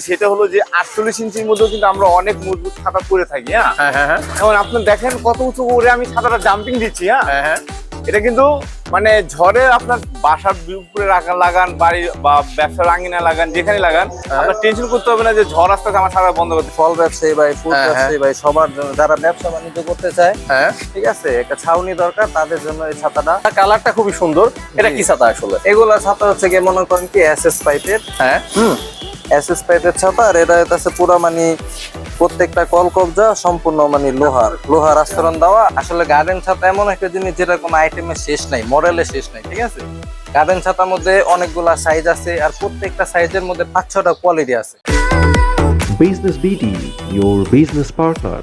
সেটা হলো যে আটচল্লিশ ইঞ্চির মধ্যেও কিন্তু আমরা অনেক মজবুত ছাতা করে থাকি হ্যাঁ? হ্যাঁ হ্যাঁ হ্যাঁ। এখন আপনি দেখেন কত উঁচু করে আমি ছাতাটা জাম্পিং দিচ্ছি হ্যাঁ? এটা কিন্তু মানে ঝড়ে আপনার বাসার উপরে রাখা লাগান বাড়ি বা ব্যবসার আঙ্গিনা লাগান যেখানে লাগান আপনার টেনশন করতে হবে না যে ঝড় আসতে আমার ছাতা বন্ধ করতে। ফল ব্যবসায়ী ভাই হ্যাঁ। ব্যবসায়ী ভাই সবার জন্য যারা ব্যবসা বাণিজ্য করতে চায় হ্যাঁ। ঠিক আছে একটা ছাউনি দরকার তাদের জন্য এই ছাতাটা। কালারটা খুবই সুন্দর। এটা কি ছাতা আসলে? এগুলা ছাতা হচ্ছে গিয়ে মনে করেন কি এসএস পাইপের হ্যাঁ। পাইপের ছাতা আর এটা হচ্ছে পুরো মানে প্রত্যেকটা কল কবজা সম্পূর্ণ মানে লোহার লোহার আস্তরণ দেওয়া। আসলে গার্ডেন ছাতা এমন একটা জিনিস যেটা কোনো আইটেমের শেষ নাই মডেলের শেষ নাই ঠিক আছে? গার্ডেন ছাতার মধ্যে অনেকগুলা সাইজ আছে আর প্রত্যেকটা সাইজের মধ্যে পাঁচ ছটা কোয়ালিটি আছে। Business BD your business partner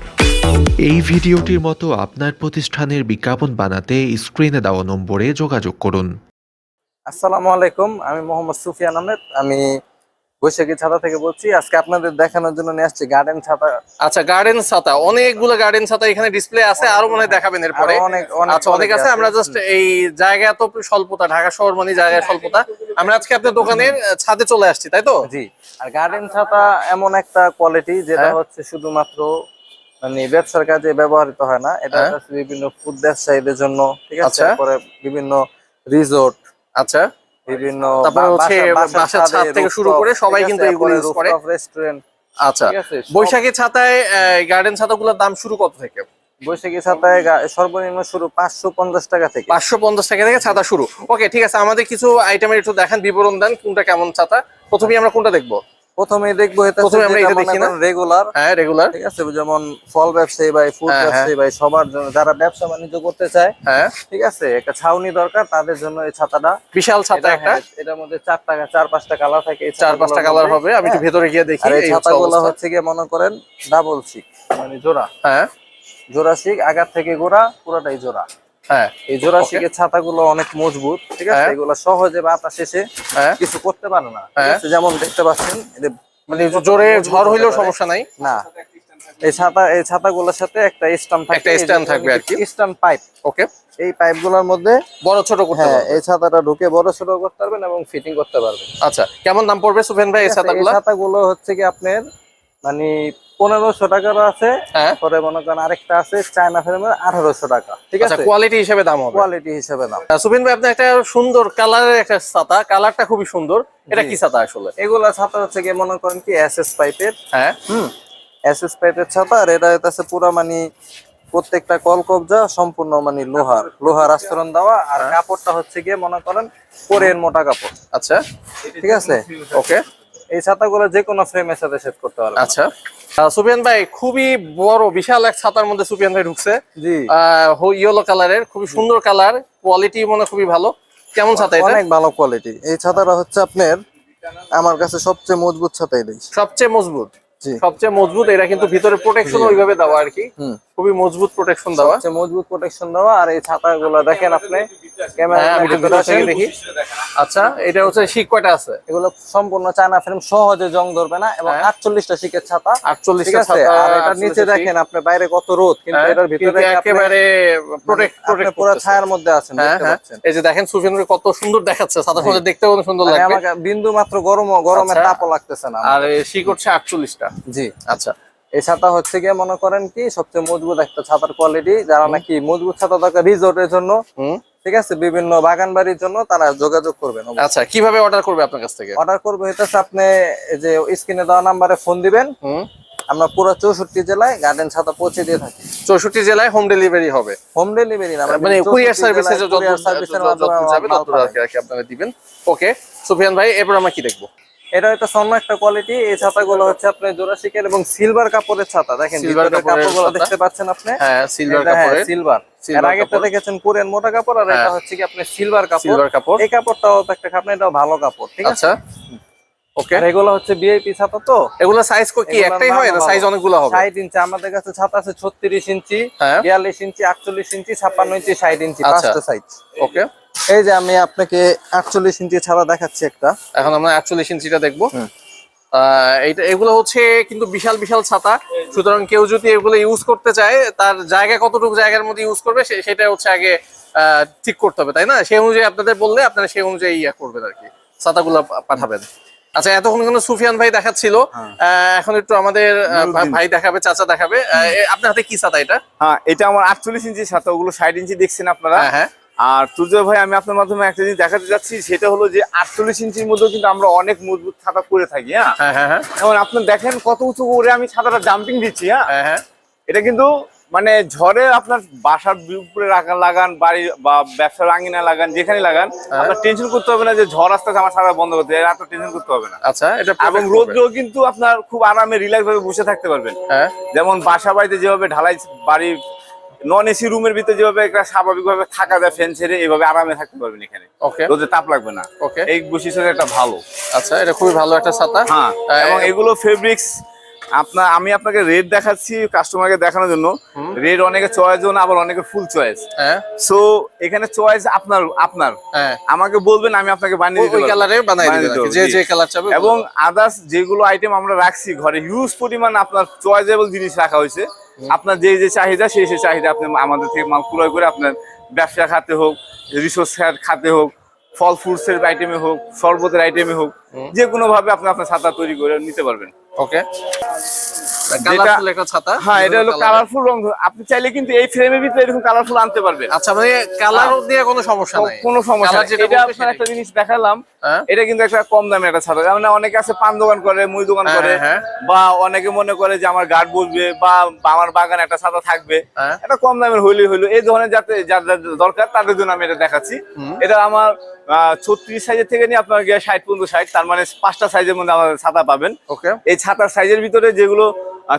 এই ভিডিওটির মতো আপনার প্রতিষ্ঠানের বিজ্ঞাপন বানাতে স্ক্রিনে দেওয়া নম্বরে যোগাযোগ করুন। আসসালামু আলাইকুম আমি মোহাম্মদ সুফিয়ান আহমেদ আমি বৈশাখী ছাতা থেকে বলছি আজকে আপনাদের দেখানোর জন্য নিয়ে আসছি গার্ডেন ছাতা। আচ্ছা গার্ডেন ছাতা অনেকগুলো গার্ডেন ছাতা এখানে ডিসপ্লে আছে আরও মনে হয় দেখাবেন এরপরে। আচ্ছা অনেক আছে আমরা জাস্ট এই জায়গা তো স্বল্পতা ঢাকা শহর মানে জায়গায় স্বল্পতা। আমরা আজকে আপনার দোকানের ছাদে চলে আসছি তাই তো? জি আর গার্ডেন ছাতা এমন একটা কোয়ালিটি যেটা হ্যাঁ। হচ্ছে শুধুমাত্র মানে ব্যবসার কাজে ব্যবহৃত হয় না এটা হ্যাঁ। হচ্ছে বিভিন্ন ফুড ব্যবসায়ীদের জন্য ঠিক আছে? আচ্ছা। তারপরে বিভিন্ন রিসোর্ট আচ্ছা। বিভিন্ন তারপরে হচ্ছে বাসার ছাদ থেকে শুরু করে সবাই কিন্তু এগুলো use করে। রেস্টুরেন্ট আচ্ছা বৈশাখী ছাতায় গার্ডেন ছাতাগুলোর দাম শুরু কত থেকে? বৈশাখী ছাতায় সর্বনিম্ন শুরু পাঁচশো পঞ্চাশ টাকা থেকে। পাঁচশো পঞ্চাশ টাকা থেকে ছাতা শুরু। ওকে ঠিক আছে আমাদের কিছু আইটেমের একটু দেখেন বিবরণ দেন কোনটা কেমন ছাতা। প্রথমে আমরা কোনটা দেখব? প্রথমে দেখব এটা প্রথমে আমরা এটা দেখি না? রেগুলার হ্যাঁ রেগুলার ঠিক আছে? যেমন ফল ব্যবসায়ী ভাই ফুড হ্যাঁ, হ্যাঁ। ব্যবসায়ী ভাই সবার জন্য যারা ব্যবসা বাণিজ্য করতে চায় হ্যাঁ। ঠিক আছে? একটা ছাউনি দরকার তাদের জন্য এই ছাতাটা। বিশাল ছাতা একটা। হ্যাঁ, এটার মধ্যে চার টাকা চার পাঁচটা কালার থাকে চার পাঁচটা কালার হবে। আমি একটু। ভেতরে গিয়ে দেখি এই ছাতাগুলো হচ্ছে গিয়ে মনে করেন ডাবল শিক মানে জোড়া। হ্যাঁ। জোড়া শিক আগার থেকে গোড়া পুরোটাই জোড়া। হ্যাঁ। এই জোড়া Okay. ছাতাগুলো অনেক মজবুত ঠিক আছে? হ্যাঁ। এগুলো সহজে বাতাস এসে হ্যাঁ। কিছু করতে পারে না। হ্যাঁ। যেমন দেখতে পাচ্ছেন মানে জোরে ঝড় হইলেও সমস্যা নাই? না। এই ছাতা এই ছাতাগুলোর সাথে একটা স্ট্যান্ড থাকে একটা stand থাকবে আর কি। Stand pipe. ওকে এই পাইপগুলোর মধ্যে বড় ছোট করতে হ্যাঁ এই ছাতাটা ঢুকে বড় ছোট করতে পারবেন এবং ফিটিং করতে পারবেন। আচ্ছা কেমন দাম পড়বে সুফেন ভাই এই ছাতাগুলো? ছাতাগুলো হচ্ছে কি আপনার মানে পনেরোশো টাকার আছে হ্যাঁ। পরে মনে করেন আরেকটা আছে চায়না ফ্রেমের আঠারোশো টাকা। ঠিক আচ্ছা আছে? কোয়ালিটি হিসেবে দাম হবে। কোয়ালিটি হিসেবে দাম। সুফিন ভাই আপনার একটা সুন্দর কালারের একটা ছাতা কালারটা খুবই সুন্দর। এটা কি ছাতা আসলে? এগুলা ছাতা হচ্ছে কি মনে করেন কি এসএস পাইপের হ্যাঁ। হুম। পাইপের ছাতা আর এটা হচ্ছে পুরো মানে প্রত্যেকটা কল কবজা সম্পূর্ণ মানে লোহার। লোহার আস্তরণ দেওয়া আর হ্যাঁ। কাপড়টা হচ্ছে গিয়ে মনে করেন কোরের মোটা কাপড়। আচ্ছা। ঠিক আছে? ওকে এই ছাতাগুলো যে কোনো ফ্রেমের সাথে সেট করতে পারবেন। আচ্ছা। আহ, সুফিয়ান ভাই খুবই বড় বিশাল এক ছাতার মধ্যে সুফিয়ান ভাই ঢুকছে। জি। ইয়েলো কালারের খুবই সুন্দর কালার কোয়ালিটি মনে খুবই ভালো। কেমন ছাতা এটা? অনেক ভালো কোয়ালিটি এই ছাতাটা হচ্ছে আপনার আমার কাছে সবচেয়ে মজবুত ছাতা এটাই সবচেয়ে মজবুত। জি। সবচেয়ে মজবুত এটা কিন্তু ভিতরে প্রোটেকশন ওইভাবে দেওয়া আর কি। হুম। খুবই মজবুত প্রোটেকশন দেওয়া। সবচেয়ে মজবুত প্রোটেকশন দেওয়া। আর এই ছাতাগুলো দেখেন আপনি ক্যামেরা হ্যাঁ দেখি আচ্ছা এটা হচ্ছে শিক কয়টা আছে? এগুলো সম্পূর্ণ চায়না ফ্রেম সহজে জং ধরবে না এবং হ্যাঁ। আটচল্লিশটা শিকের ছাতা। ঠিক আটচল্লিশটা আছে? ছাতা আর এটার নিচে দেখেন আপনি বাইরে কত রোদ কিন্তু এটার ভিতরে হ্যাঁ, একেবারে প্রোটেক্ট প্রোটেক্ট পুরো ছায়ার মধ্যে আছেন হ্যাঁ দেখতে হ্যাঁ। পাচ্ছেন। এই যে দেখেন সুফিয়ান ভাই কত সুন্দর দেখাচ্ছে ছাতা মধ্যে দেখতে কত সুন্দর মানে লাগবে। আমাকে বিন্দু মাত্র গরম গরমের আচ্ছা। তাপও লাগতেছে না। আর শিক হচ্ছে আটচল্লিশটা। জি। আচ্ছা। এই ছাতা হচ্ছে গিয়ে মনে করেন কি সবচেয়ে মজবুত একটা ছাতার কোয়ালিটি যারা নাকি মজবুত ছাতা দরকার রিসোর্টের জন্য ঠিক আছে বিভিন্ন বাগান বাড়ির জন্য তারা যোগাযোগ করবেন আচ্ছা কীভাবে অর্ডার করবে আপনার কাছ থেকে? অর্ডার করবে হইতেছে আপনি এই যে স্ক্রিনে দেওয়া নাম্বারে ফোন দিবেন। হুম। আমরা পুরো চৌষট্টি জেলায় গার্ডেন ছাতা পৌঁছে দিয়ে থাকি। চৌষট্টি জেলায় হোম ডেলিভারি হবে। হোম ডেলিভারি না মানে কুরিয়ার সার্ভিসে যত সার্ভিসের মাধ্যমে আপনারা দিবেন। ওকে সুফিয়ান ভাই এরপর আমরা কি দেখব? এটা হচ্ছে অন্য একটা কোয়ালিটি এই ছাতাগুলো হচ্ছে আপনার জোড়াশিকের এবং সিলভার কাপড়ের ছাতা। দেখেন সিলভার কাপড়ের কাপড়গুলো দেখতে পাচ্ছেন আপনি? হ্যাঁ সিলভার হ্যাঁ, কাপড়ের। সিলভার এর আগেরটা দেখেছেন কোরিয়ান মোটা কাপড় আর এটা হ্যাঁ। হচ্ছে কি আপনার সিলভার কাপড়। সিলভার কাপড়। এই কাপড়টাও একটা এটাও ভালো কাপড় ঠিক আছে? আচ্ছা। ওকে আর এগুলো হচ্ছে ছাতা তো? এগুলো সাইজ কি একটাই হয় না সাইজ অনেকগুলো হবে? ষাট ইঞ্চি আমাদের কাছে ছাতা আছে ছত্রিশ ইঞ্চি হ্যাঁ। বিয়াল্লিশ ইঞ্চি আটচল্লিশ ইঞ্চি ছাপ্পান্ন ইঞ্চি ষাট ইঞ্চি আচ্ছা। পাঁচটা সাইজ ওকে এই যে আমি আপনাকে আটচল্লিশ ইঞ্চি ছাতা দেখাচ্ছি একটা। এখন আমরা একচল্লিশ ইঞ্চিটা দেখব। এইটা এগুলো হচ্ছে কিন্তু বিশাল বিশাল ছাতা। সুতরাং কেউ যদি এগুলো ইউজ করতে চায় তার জায়গা কতটুকু জায়গার মধ্যে ইউজ করবে সেটা হচ্ছে আগে ঠিক করতে হবে তাই না? সেই অনুযায়ী আপনাদের বললে আপনারা সেই অনুযায়ী ইয়ে করবেন আর কি ছাতাগুলো পাঠাবেন। আচ্ছা এতক্ষণ কিন্তু সুফিয়ান ভাই দেখাচ্ছিল। হ্যাঁ। আহ, এখন একটু আমাদের ভাই দেখাবে চাচা দেখাবে। আপনার হাতে কি ছাতা এটা? হ্যাঁ এটা আমার আটচল্লিশ ইঞ্চি ছাতা ওগুলো ষাট ইঞ্চি দেখছেন আপনারা। হ্যাঁ হ্যাঁ। আর তুর্জয় ভাই আমি আপনার মাধ্যমে একটা জিনিস দেখাতে যাচ্ছি সেটা হলো যে আটচল্লিশ ইঞ্চির মধ্যেও কিন্তু আমরা অনেক মজবুত ছাতা করে থাকি হ্যাঁ? হ্যাঁ হ্যাঁ হ্যাঁ। এখন আপনার দেখেন কত উঁচু করে আমি ছাতাটা জাম্পিং দিচ্ছি হ্যাঁ? এটা কিন্তু মানে ঝড়ে আপনার বাসার উপরে রাখা লাগান বাড়ি বা ব্যবসার আঙ্গিনা লাগান যেখানে লাগান আপনার টেনশন করতে হবে না যে ঝড় আসতে আমার সারা বন্ধ করতে হবে আপনার টেনশন করতে হবে না। আচ্ছা এটা এবং রোদ্রেও কিন্তু আপনার খুব আরামে রিল্যাক্স ভাবে বসে থাকতে পারবেন। হ্যাঁ। যেমন বাসা বাড়িতে যেভাবে ঢালাই বাড়ি নন এসি রুমের ভিতরে যেভাবে একটা স্বাভাবিকভাবে থাকা যায় ফ্যান ছেড়ে এইভাবে আরামে থাকতে পারবেন এখানে। ওকে রোদে তাপ লাগবে না। ওকে এই বৈশিষ্ট্যটা একটা ভালো। আচ্ছা এটা খুবই ভালো একটা ছাতা। হ্যাঁ এবং এগুলো ফেব্রিক্স আপনার আমি আপনাকে রেড দেখাচ্ছি কাস্টমারকে দেখানোর জন্য। রেড অনেকে চয়েস জন্য আবার অনেকে ফুল চয়েস হ্যাঁ। সো এখানে চয়েস আপনার আপনার। হ্যাঁ। আমাকে বলবেন আমি আপনাকে বানিয়ে দিতে। কালারে বানিয়ে দিতে যে যে কালার চাবে এবং আদার্স যেগুলো আইটেম আমরা রাখছি ঘরে হিউজ পরিমাণ আপনার চয়েসেবল জিনিস রাখা হয়েছে। আপনার যে যে চাহিদা সেই সেই চাহিদা আপনি আমাদের থেকে মাল ক্রয় করে আপনার ব্যবসা খাতে হোক রিসোর্স খাতে হোক ফল ফ্রুটসের আইটেমে হোক শরবতের আইটেমে হোক যে কোনো ভাবে আপনি আপনার ছাতা তৈরি করে নিতে পারবেন। ওকে কালারফুল একটা ছাতা হ্যাঁ এটা হলো কালারফুল রং। আপনি চাইলে কিন্তু এই ফ্রেমের ভিতরে এরকম কালারফুল আনতে পারবেন। আচ্ছা মানে কালার দিয়ে কোনো সমস্যা নাই। কোনো সমস্যা এটা আপনার একটা জিনিস দেখালাম। হ্যাঁ? এটা কিন্তু একটা কম দামের একটা ছাতা। অনেকে আছে পান দোকান করে মুই দোকান হ্যাঁ, করে হ্যাঁ। বা অনেকে মনে করে যে আমার গার্ড বসবে বা আমার বাগানে একটা ছাতা থাকবে। এটা কম দামের হইলে হইল। এই ধরনের যাতে যার যার দরকার তাদের জন্য আমি এটা দেখাচ্ছি। এটা আমার ছত্রিশ সাইজের থেকে নিয়ে আপনার ষাট পর্যন্ত ষাট। তার মানে পাঁচটা সাইজের মধ্যে আমাদের ছাতা পাবেন। ওকে এই ছাতার সাইজের ভিতরে যেগুলো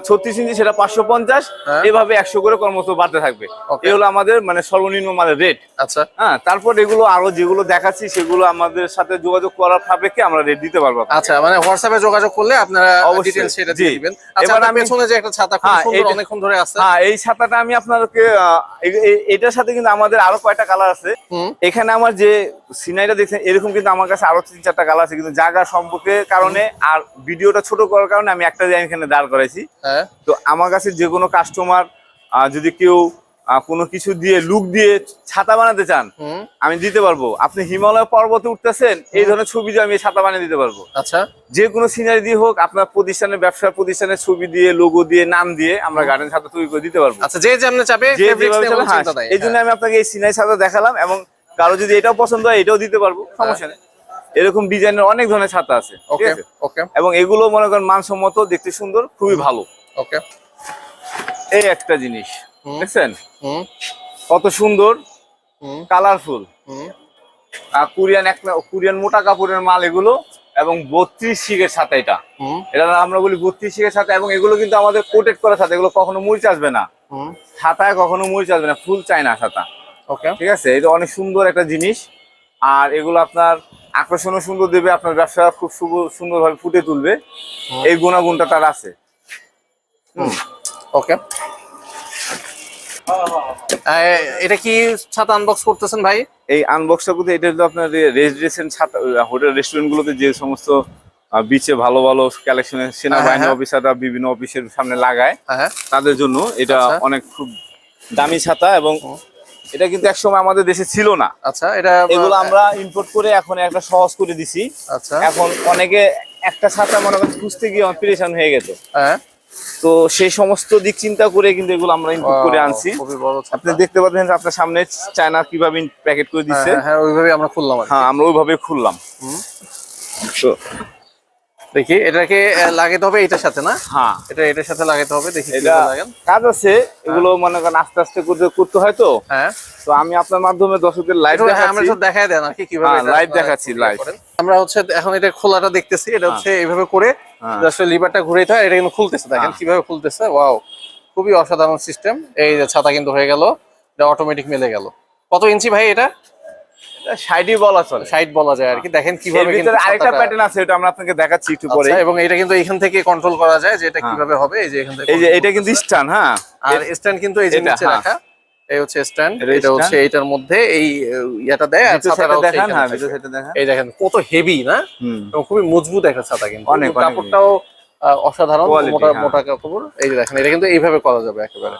ছত্রিশ ইঞ্চি সেটা পাঁচশো পঞ্চাশ হ্যাঁ। এভাবে একশো করে কর্মত বাড়তে থাকবে. এই হলো আমাদের মানে সর্বনিম্ন মানের রেট আচ্ছা। হ্যাঁ তারপর এগুলো আরও যেগুলো দেখাচ্ছি সেগুলো আমাদের সাথে যোগাযোগ করার সাপেক্ষে আমরা রেট দিতে পারব আচ্ছা মানে হোয়াটসঅ্যাপে যোগাযোগ করলে আপনারা অবশ্যই, সেটা দিয়ে দিবেন। আচ্ছা এবার আমি- পেছনে যে একটা ছাতা খুব হ্যাঁ, সুন্দর অনেকক্ষণ ধরে আছে। হ্যাঁ এই ছাতাটা আমি আপনাদেরকে এ- এ- এটার সাথে কিন্তু আমাদের আরও কয়টা কালার আছে। এখানে আমার যে সিনারিটা দেখছেন এরকম কিন্তু আমার কাছে আরও তিন চারটা কালার আছে। কিন্তু জায়গা সম্পর্কে কারণে আর ভিডিওটা ছোট করার কারণে আমি একটা এখানে দাঁড় করাইছি। তো আমার কাছে যে কোনো কাস্টমার যদি কেউ কোনো কিছু দিয়ে লুক দিয়ে ছাতা বানাতে চান আমি দিতে পারব। আপনি হিমালয় পর্বতে উঠতেছেন এই ধরনের ছবি দিয়ে আমি ছাতা বানিয়ে দিতে পারব। আচ্ছা। যে কোনো সিনারি দিয়ে হোক আপনার প্রতিষ্ঠানের ব্যবসার প্রতিষ্ঠানের ছবি দিয়ে লোগো দিয়ে নাম দিয়ে আমরা গার্ডেন ছাতা তৈরি করে দিতে পারব। আচ্ছা যে যেমন চাবে হ্যাঁ, এই জন্য আমি আপনাকে এই সিনারি ছাতা দেখালাম এবং কারও যদি এটাও পছন্দ হয় এটাও দিতে পারব সমস্যা নেই। এরকম ডিজাইনের অনেক ধরনের ছাতা আছে ওকে ওকে এবং এগুলো মনে করেন মানসম্মত দেখতে সুন্দর খুবই ভালো। ওকে এই একটা জিনিস। দেখছেন? হুম। কত সুন্দর কালারফুল হুম। কোরিয়ান এক কোরিয়ান মোটা কাপড়ের মাল এগুলো এবং বত্রিশ শিখের ছাতা এটা। এটা আমরা বলি বত্রিশ শিখের ছাতা এবং এগুলো কিন্তু আমাদের কোটেড করা ছাতা এগুলো কখনো মুড়ি আসবে না। হুম। ছাতায় কখনো মুড়ি আসবে না ফুল চায় না ছাতা। ওকে ঠিক আছে? এটা অনেক সুন্দর একটা জিনিস। আর এগুলো আপনার আকর্ষণও সুন্দর দেবে আপনার ব্যবসা খুব সুন্দরভাবে ফুটে তুলবে। এই গুণাগুণটা তার আছে। ওকে। এটা কি ছাতা আনবক্স করতেছেন ভাই? এই আনবক্সটা করতে এটা হলো আপনার রেজিস্ট্রেশন ছাতা হোটেল রেস্টুরেন্ট গুলোতে যে সমস্ত বিচে ভালো ভালো কালেকশনের সেনাবাহিনী হ্যাঁ। অফিসাররা বিভিন্ন অফিসের সামনে লাগায়। হ্যাঁ তাদের জন্য এটা আচ্ছা। অনেক খুব দামি ছাতা এবং এটা কিন্তু একসময় আমাদের দেশে ছিল না। আচ্ছা এটা এগুলো আমরা ইম্পোর্ট করে এখন একটা সহজ করে দিছি। আচ্ছা। এখন অনেকে একটা ছাতা মনে করেন খুঁজতে গিয়ে অপারেশন হয়ে গেছে। হ্যাঁ। তো সেই সমস্ত দিক চিন্তা করে কিন্তু এগুলো আমরা ইম্পোর্ট করে আনছি। আপনি দেখতে পাচ্ছেন যে আপনার সামনে চায়না কীভাবে প্যাকেট করে দিচ্ছে হ্যাঁ, হ্যাঁ ওইভাবে আমরা খুললাম হ্যাঁ আমরা ওইভাবে খুললাম। তো দেখি এটাকে লাগাতে হবে এটার সাথে না? হ্যাঁ। এটা এটার সাথে লাগাতে হবে দেখি কাজ আছে এগুলো মনে করেন আস্তে আস্তে করতে করতে হয় তো। হ্যাঁ। তো আমি আপনার মাধ্যমে দর্শকদের লাইভ হ্যাঁ, আমরা একটু দেখায় দেন আর কি কীভাবে হ্যাঁ, live আপনারা দেখাচ্ছি। করেন। আমরা হচ্ছে এখন এটা খোলাটা দেখতেছি এটা হচ্ছে এইভাবে করে হ্যাঁ। আসলে লিভারটা ঘুরে হয় এটা কিন্তু খুলতেছে দেখেন হ্যাঁ। কীভাবে খুলতেছে ওয়াও খুবই অসাধারণ সিস্টেম এই যে ছাতা কিন্তু হয়ে গেল এটা অটোমেটিক মেলে গেল। কত ইঞ্চি ভাই এটা? সাইডই বলা চলে সাইড বলা যায় আর কি দেখেন এর কীভাবে কিন্তু ভিতরে আরেকটা প্যাটার্ন আছে এটা আমরা আপনাকে দেখাচ্ছি একটু পরে আচ্ছা, এবং এটা কিন্তু এখান থেকে কন্ট্রোল করা যায় যে এটা হ্যাঁ। কীভাবে হবে এই যে এখান থেকে এই যে এটা কিন্তু। স্টান হ্যাঁ আর স্ট্যান্ড কিন্তু এই যে নিচে হ্যাঁ। রাখা এই হচ্ছে স্ট্যান্ড এটা হচ্ছে। এইটার মধ্যে এই ইয়েটা দেয় আর ছাতাটা দেখান হ্যাঁ। ভিতর সাইডে এই দেখেন কত হেভি না এবং খুবই মজবুত একটা ছাতা কিন্তু অনেক, কাপড়টাও অসাধারণ মোটা হ্যাঁ। মোটা কাপড় এই যে দেখেন এটা কিন্তু এইভাবে করা যাবে একেবারে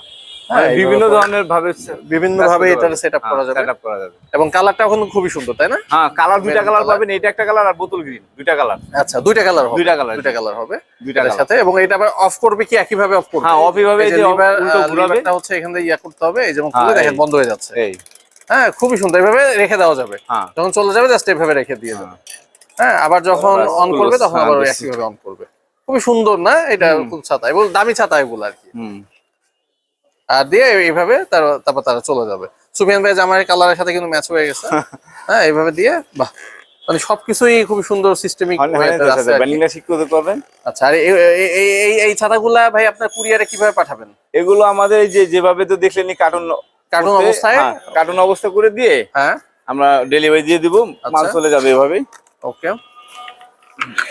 বিভিন্ন ধরনের ভাবে বিভিন্ন ভাবে এটার সেট আপ করা যাবে। সেট করা যাবে। এবং কালারটা এখন খুবই সুন্দর তাই না? হ্যাঁ কালার দুইটা কালার পাবেন এটা একটা কালার আর বোতল গ্রিন দুইটা কালার আচ্ছা দুইটা কালার হবে। দুইটা colour। দুইটা কালার হবে দুইটা এটার কালার সাথে। এবং এটা আবার অফ করবে কি একই ভাবে অফ করবে? হ্যাঁ, off এইভাবে এই যে উল্টো ঘুরাবে। leverটা হচ্ছে এখান থেকে ইয়া করতে হবে। এই যেমন হ্যাঁ, খুলে দেখেন বন্ধ হয়ে যাচ্ছে। এই। হ্যাঁ খুবই সুন্দর। এইভাবে রেখে দেওয়া যাবে। হ্যাঁ। যখন চলে যাবে জাস্ট এইভাবে রেখে দিয়ে যাবে হ্যাঁ। আবার যখন অন করবে তখন হ্যাঁ, আবার। একই ভাবে অন করবে। খুবই সুন্দর না? এটা খুব ছাতা। এবং দামি ছাতা এগুলো আর কি। হুম। আর দিয়ে এইভাবে তার তারপর তারা চলে যাবে। সুফিয়ান ভাই জামার কালারের সাথে কিন্তু ম্যাচ হয়ে গেছে। হ্যাঁ। এইভাবে দিয়ে বাহ। মানে সবকিছুই খুবই সুন্দর সিস্টেমিক ভ্যানিলা শিক করতে পারবেন। আচ্ছা আর এই- এই- ছাতাগুলা ভাই আপনার কুরিয়ারে কীভাবে পাঠাবেন? এগুলো আমাদের এই যে যেভাবে তো দেখলেনি কার্টুন কার্টুন অবস্থায়? কার্টুন অবস্থা করে দিয়ে হ্যাঁ। আমরা ডেলিভারি দিয়ে দিব। মাল আচ্ছা। চলে যাবে এভাবেই। ওকে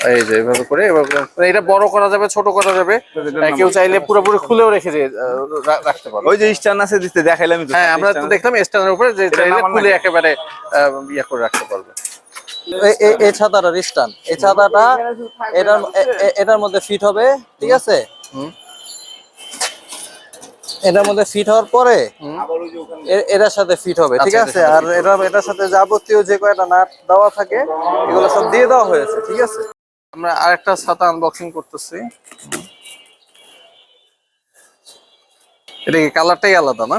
এই যে এভাবে করে এভাবে মানে এটা বড় করা যাবে ছোট করা যাবে। কেউ চাইলে পুরোপুরি খুলেও রেখে দিয়ে রাখতে পারবে। ওই যে স্ট্যান্ড আছে দিতে দেখাইলাম হ্যাঁ আমরা তো দেখলাম স্ট্যান্ডের উপরে যে চাইলে খুলে একেবারে আহ, ইয়ে করে রাখতে পারবে। এই- ছাতাটা রিস্টান এই ছাতাটা এটার এটার মধ্যে ফিট হবে ঠিক আছে? হুম। এটার মধ্যে ফিট হওয়ার পরে এটার সাথে ফিট হবে ঠিক আচ্ছা, আছে? আর এটা এটার সাথে যাবতীয় যে কয়টা নাট দেওয়া থাকে এগুলো সব দিয়ে দেওয়া হয়েছে ঠিক আছে? আমরা আরেকটা ছাতা আনবক্সিং করতেছি। এটা কি কালারটাই আলাদা না?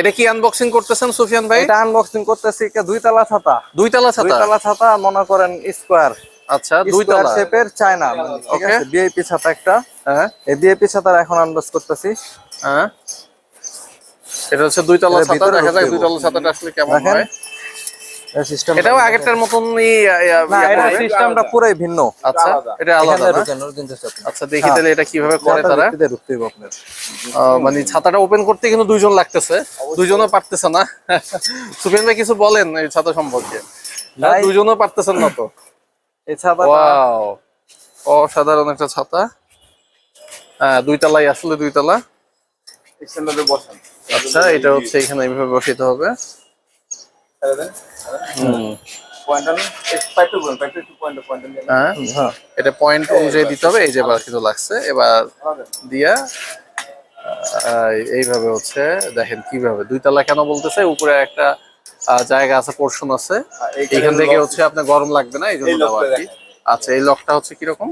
এটা কি আনবক্সিং করতেছেন সুফিয়ান ভাই? এটা আনবক্সিং করতেছি একটা দুইতলা ছাতা। দুই তলা ছাতা? দুইতলা ছাতা মনে করেন স্কোয়ার আচ্ছা দুই দুইতলা তলা শেপের চায়না ঠিক Okay. আছে বিআইপি ছাতা একটা। হ্যাঁ। এই বিআইপি ছাতার এখন আনবক্স করতেছি। হ্যাঁ। এটা হচ্ছে দুই তলা ছাতা দেখা যাক ঢুকতে দুই তলা ছাতাটা আসলে কেমন। হয়। সিস্টেম এটাও আগেরটার মতনই এটা সিস্টেমটা পুরোই ভিন্ন। আচ্ছা এটা আলাদা। আচ্ছা দেখি। তাহলে এটা কীভাবে করে তারা। মানে ছাতাটা ওপেন করতে কিন্তু দুইজন লাগতেছে। দুইজনও পারতেছে না। সুফিয়ান ভাই কিছু বলেন এই ছাতা সম্পর্কে। দুইজনও পারতেছেন না তো। এই ছাতাটা ওয়াও অসাধারণ একটা ছাতা। হ্যাঁ দুই তলাই আসলে দুই তলা আচ্ছা এটা হচ্ছে এখানে এইভাবে বসাইতে হবে। হ্যাঁ হ্যাঁ। এটা পয়েন্ট অনুযায়ী দিতে হবে এই যে এবার লাগছে। এবার দিয়া এইভাবে হচ্ছে দেখেন কীভাবে। দুই তলা কেন বলতেছে? উপরে একটা জায়গা আছে পোর্শন আছে। এখান থেকে হচ্ছে আপনার গরম লাগবে না এই জন্য দেওয়া আর কি। আচ্ছা এই লকটা হচ্ছে কীরকম?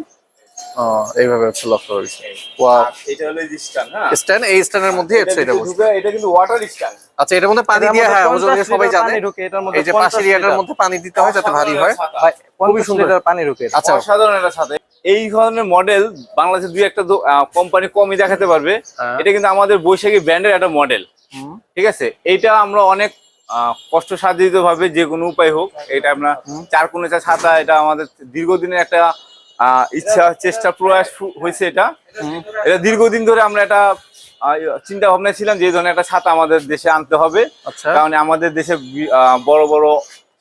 ও, এইভাবে হচ্ছে লকটা রয়েছে ওয়াও এটা হলো স্ট্যান্ড হ্যাঁ? স্ট্যান্ড এই স্ট্যান্ডের মধ্যে হচ্ছে এটা বসে এটা কিন্তু ওয়াটার স্ট্যান্ড আচ্ছা এটার মধ্যে পানি দিয়ে হ্যাঁ ওজনে সবাই জানে। পানি ঢুকে, এটার মধ্যে এই যে পাশের ইয়াটার মধ্যে পানি দিতে হয় যাতে ভারী হয়। খুবই সুন্দর। পানি ঢুকে। আচ্ছা। সাথে এই ধরনের মডেল বাংলাদেশে দুই একটা কোম্পানি কমই দেখাতে পারবে। হ্যাঁ। এটা কিন্তু আমাদের বৈশাখী ব্র্যান্ডের একটা মডেল ঠিক আছে? এইটা আমরা অনেক আহ, কষ্ট সাধিত ভাবে যে কোনো উপায় হোক এটা আমরা চার কোণে চা ছাতা এটা আমাদের দীর্ঘদিনের একটা ইচ্ছা চেষ্টা প্রয়াস হয়েছে এটা। এটা দীর্ঘদিন ধরে আমরা এটা চিন্তা ভাবনা ছিলাম যে ধরনের একটা ছাতা আমাদের দেশে আনতে হবে। আচ্ছা। কারণ আমাদের দেশে বড় বড়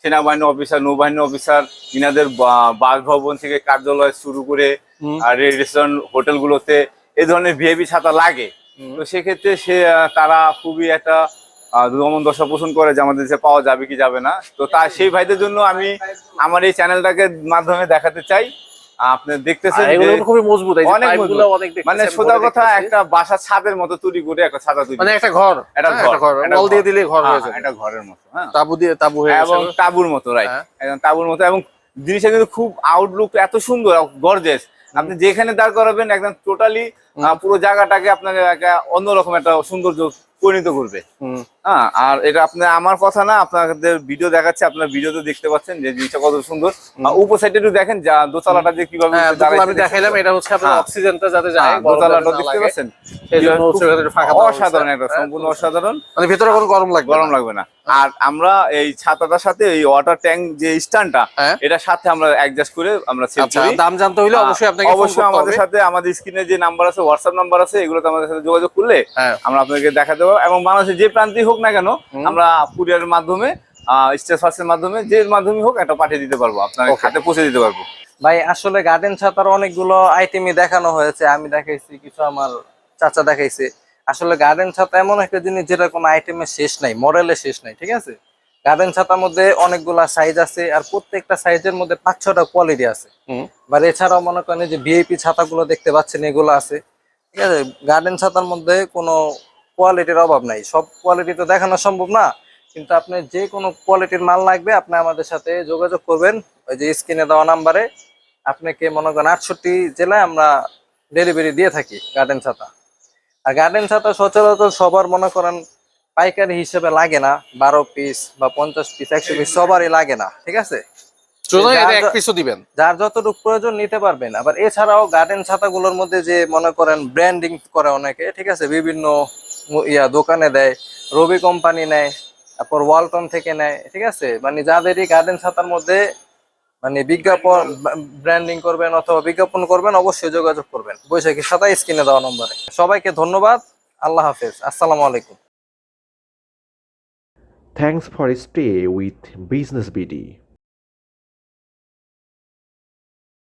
সেনাবাহিনী অফিসার নৌবাহিনী অফিসার ইনাদের বাসভবন থেকে কার্যালয় শুরু করে। আর রেস্টুরেন্ট হোটেলগুলোতে এ ধরনের ভিআইপি ছাতা লাগে। তো সেক্ষেত্রে সে তারা খুবই একটা দমন দশা পোষণ করে যে আমাদের দেশে পাওয়া যাবে কি যাবে না। তো তা সেই ভাইদের জন্য আমি আমার এই চ্যানেলটাকে মাধ্যমে দেখাতে চাই। আপনি দেখতেছেন খুবই মজবুত মানে সোজা কথা একটা বাসা ছাদের মতো তৈরি করে একটা ছাদা তৈরি মানে একটা ঘর। একটা হ্যাঁ, ঘর ঘর দিয়ে দিলে ঘর হয়ে হ্যাঁ, যাবে। একটা ঘরের মতো হ্যাঁ। তাবু দিয়ে তাবু হয়ে এবং তাবুর মতো রাইট হ্যাঁ। একদম তাবুর মতো এবং জিনিসটা কিন্তু খুব আউটলুক এত সুন্দর গর্জেস আপনি যেখানে দাঁড় করাবেন একদম টোটালি পুরো জায়গাটাকে আপনাকে একটা অন্যরকম একটা সৌন্দর্য পরিণত করবে। হ্যাঁ আর এটা আপনার আমার কথা না আপনাদের ভিডিও দেখাচ্ছে আপনার ভিডিওতে দেখতে পাচ্ছেন যে জিনিসটা কত সুন্দর। আর উপর সাইডে একটু দেখেন যা দোতলাটা যে কীভাবে হ্যাঁ আমি দেখাইলাম এটা হচ্ছে আপনার হ্যাঁ। অক্সিজেনটা যাতে যায় হ্যাঁ, দোতলাটা দেখতে পাচ্ছেন। অসাধারণ একটা হ্যাঁ, সম্পূর্ণ অসাধারণ। মানে ভিতরে কোনো গরম লাগবে গরম। লাগবে না। আর আমরা এই ছাতাটার সাথে এই ওয়াটার ট্যাঙ্ক যে স্ট্যান্ডটা হ্যাঁ। এটার সাথে আমরা অ্যাডজাস্ট করে আমরা আচ্ছা করি। দাম জানতে হলে অবশ্যই আপনাকে অবশ্যই আমাদের সাথে আমাদের স্ক্রিনে যে নাম্বার আছে হোয়াটসঅ্যাপ নাম্বার আছে এগুলোতে আমাদের সাথে যোগাযোগ করলে হ্যাঁ। আমরা আপনাকে দেখাতে পারব। এবং বাংলাদেশের যে প্রান্তেই হোক না কেন আমরা কুরিয়ারের মাধ্যমে স্টেজ ফার্সের মাধ্যমে যে মাধ্যমে হোক একটা পাঠিয়ে দিতে পারব আপনার হাতে পৌঁছে দিতে পারব। ভাই আসলে গার্ডেন ছাতার অনেকগুলো আইটেমই দেখানো হয়েছে আমি দেখাইছি কিছু আমার চাচা দেখাইছে। আসলে গার্ডেন ছাতা এমন একটা জিনিস যেটা কোনো আইটেমের শেষ নাই মডেলের শেষ নাই ঠিক আছে? গার্ডেন ছাতার মধ্যে অনেকগুলা সাইজ আছে আর প্রত্যেকটা সাইজের মধ্যে পাঁচ ছটা কোয়ালিটি আছে। বা এছাড়াও মনে করেন যে ভিআইপি ছাতাগুলো দেখতে পাচ্ছেন এগুলো আছে। ঠিক আছে? গার্ডেন ছাতার মধ্যে কোনো কোয়ালিটির অভাব নাই। সব কোয়ালিটি তো দেখানো সম্ভব না কিন্তু আপনি যে কোনো কোয়ালিটির মাল লাগবে আপনি আমাদের সাথে যোগাযোগ করবেন। ওই যে স্ক্রিনে দেওয়া নাম্বারে। আপনাকে মনে করেন আটষট্টি জেলায় আমরা ডেলিভারি দিয়ে থাকি গার্ডেন ছাতা? আর গার্ডেন ছাতা সচরাচর সবার মনে করেন পাইকারি হিসেবে লাগে না বারো পিস বা পঞ্চাশ পিস একশো পিস সবারই লাগে না ঠিক আছে? যার যতটুকু প্রয়োজন নিতে পারবেন। আবার এছাড়াও গার্ডেন ছাতাগুলোর মধ্যে যে মনে করেন ব্র্যান্ডিং করে অনেকে ঠিক আছে? বিভিন্ন ইয়া, দোকানে দেয়, রবি কোম্পানি নেয়, তারপর ওয়ালটন থেকে নেয়, ঠিক আছে? মানে যাদেরই গার্ডেন ছাতার মধ্যে মানে বিজ্ঞাপন ব্র্যান্ডিং করবেন অথবা বিজ্ঞাপন করবেন, অবশ্যই যোগাযোগ করবেন। বৈশাখী সাদা স্ক্রিনে দেওয়া নম্বরে। সবাইকে ধন্যবাদ, আল্লাহ হাফেজ, আসসালামু আলাইকুম। Thanks for stay with Business BD.